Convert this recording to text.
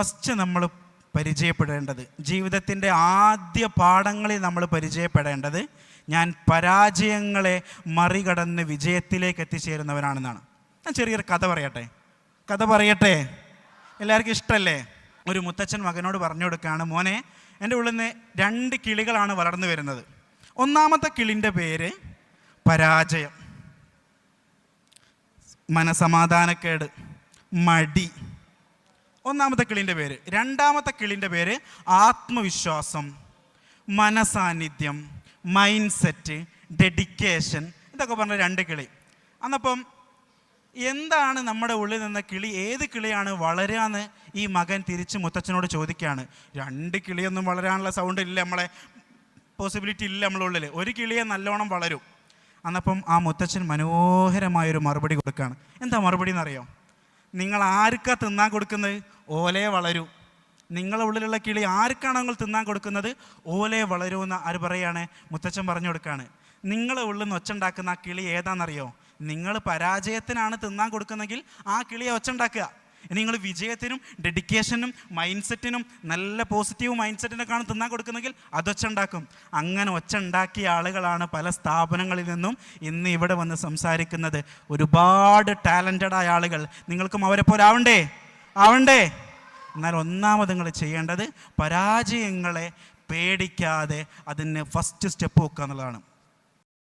First നമ്മൾ പരിചയപ്പെടേണ്ടത് ജീവിതത്തിന്റെ ആദ്യ പാഠങ്ങളിൽ നമ്മൾ പരിചയപ്പെടേണ്ടത് ഞാൻ പരാജയങ്ങളെ മറികടന്ന് വിജയത്തിലേക്ക് എത്തിച്ചേരുന്നവനാണെന്നാണ്. ഞാൻ ചെറിയൊരു കഥ പറയട്ടെ? കഥ പറയട്ടെ? എല്ലാവർക്കും ഇഷ്ടമല്ലേ ഒരു മുത്തച്ഛൻ മകനോട് പറഞ്ഞു കൊടുക്കുകയാണ് മോനെ എന്റെ ഉള്ളിൽ നിന്ന് രണ്ട് കിളികളാണ് വളർന്നു വരുന്നത്. ഒന്നാമത്തെ കിളിന്റെ പേര് പരാജയം. മനസമാധാനക്കേട് മടി. ഒന്നാമത്തെ കിളിന്റെ പേര്. രണ്ടാമത്തെ കിളിന്റെ പേര് ആത്മവിശ്വാസം മനസാന്നിധ്യം മൈൻഡ് സെറ്റ് ഡെഡിക്കേഷൻ ഇതൊക്കെ പറഞ്ഞ രണ്ട് കിളി. അന്നപ്പം എന്താണ് നമ്മുടെ ഉള്ളിൽ നിന്ന് കിളി ഏത് കിളിയാണ് വളരാന്ന് ഈ മകൻ തിരിച്ച് മുത്തച്ഛനോട് ചോദിക്കുകയാണ്. രണ്ട് കിളിയൊന്നും വളരാനുള്ള സൗണ്ട് ഇല്ല നമ്മളെ. പോസിബിലിറ്റി ഇല്ല നമ്മളെ ഉള്ളിൽ ഒരു കിളിയെ നല്ലോണം വളരും. അന്നപ്പം ആ മുത്തച്ഛൻ മനോഹരമായൊരു മറുപടി കൊടുക്കുകയാണ്. എന്താ മറുപടി എന്നറിയോ? നിങ്ങൾ ആർക്കാ തിന്നാൻ കൊടുക്കുന്നത്? ഓലെ വളരൂ. നിങ്ങളെ ഉള്ളിലുള്ള കിളി ആർക്കാണ് നിങ്ങൾ തിന്നാൻ കൊടുക്കുന്നത്? ഓലെ വളരൂ എന്ന് ആര് പറയാണ്? മുത്തച്ഛൻ പറഞ്ഞു കൊടുക്കുകയാണ് നിങ്ങളെ ഉള്ളിൽ നിന്ന് ഒച്ചുണ്ടാക്കുന്ന ആ കിളി ഏതാണെന്നറിയോ? നിങ്ങൾ പരാജയത്തിനാണ് തിന്നാൻ കൊടുക്കുന്നെങ്കിൽ ആ കിളിയെ ഒച്ചുണ്ടാക്കുക ഇനി നിങ്ങൾ വിജയത്തിനും ഡെഡിക്കേഷനും മൈൻഡ് സെറ്റിനും നല്ല പോസിറ്റീവ് മൈൻഡ് സെറ്റിനൊക്കെയാണ് തിന്നാൻ കൊടുക്കുന്നെങ്കിൽ അതൊച്ച ഉണ്ടാക്കും. അങ്ങനെ ഒച്ച ഉണ്ടാക്കിയ ആളുകളാണ് പല സ്ഥാപനങ്ങളിൽ നിന്നും ഇന്ന് ഇവിടെ വന്ന് സംസാരിക്കുന്നത്. ഒരുപാട് ടാലന്റഡ് ആയ ആളുകൾ. നിങ്ങൾക്കും അവരെ പോലെ ആവണ്ടേ? ആവണ്ടേ? എന്നാൽ ഒന്നാമത് നിങ്ങൾ ചെയ്യേണ്ടത് പരാജയങ്ങളെ പേടിക്കാതെ അതിന് ഫസ്റ്റ് സ്റ്റെപ്പ് വെക്കുക എന്നുള്ളതാണ്.